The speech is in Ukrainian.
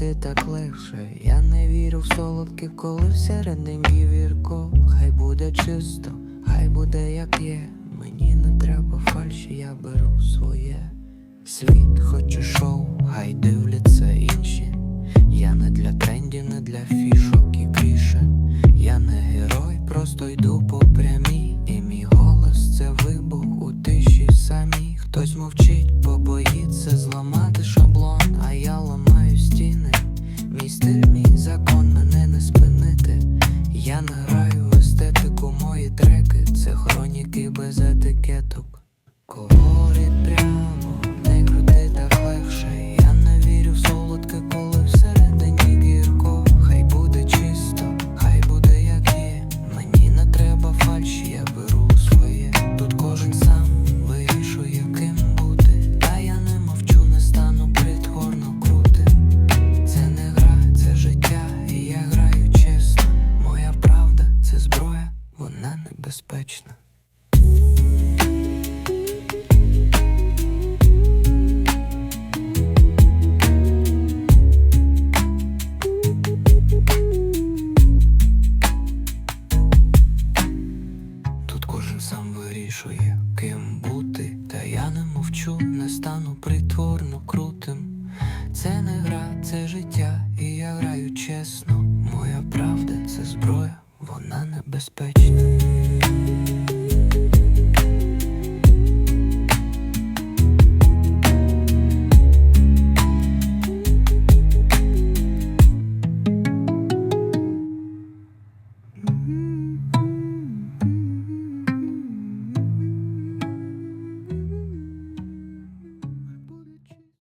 крути так легше. Я не вірю в солодке, коли всередині вірко. Хай буде чисто, хай буде як є. Мені не треба фальші, я беру своє. Світ хоче шоу, хай дивляться інші. Я не для трендів, не для фішок і кріше. Я не герой, просто йду по прямій. Мій закон, мене не спинити. Я не граю естетику, мої треки, це хроніки без етикеток. Говорить прямо, безпечна. Тут кожен сам вирішує, ким бути, та я не мовчу, не стану притворно крутим. Це не гра, це життя, і я граю чесно. Моя правда це зброя, вона небезпечна.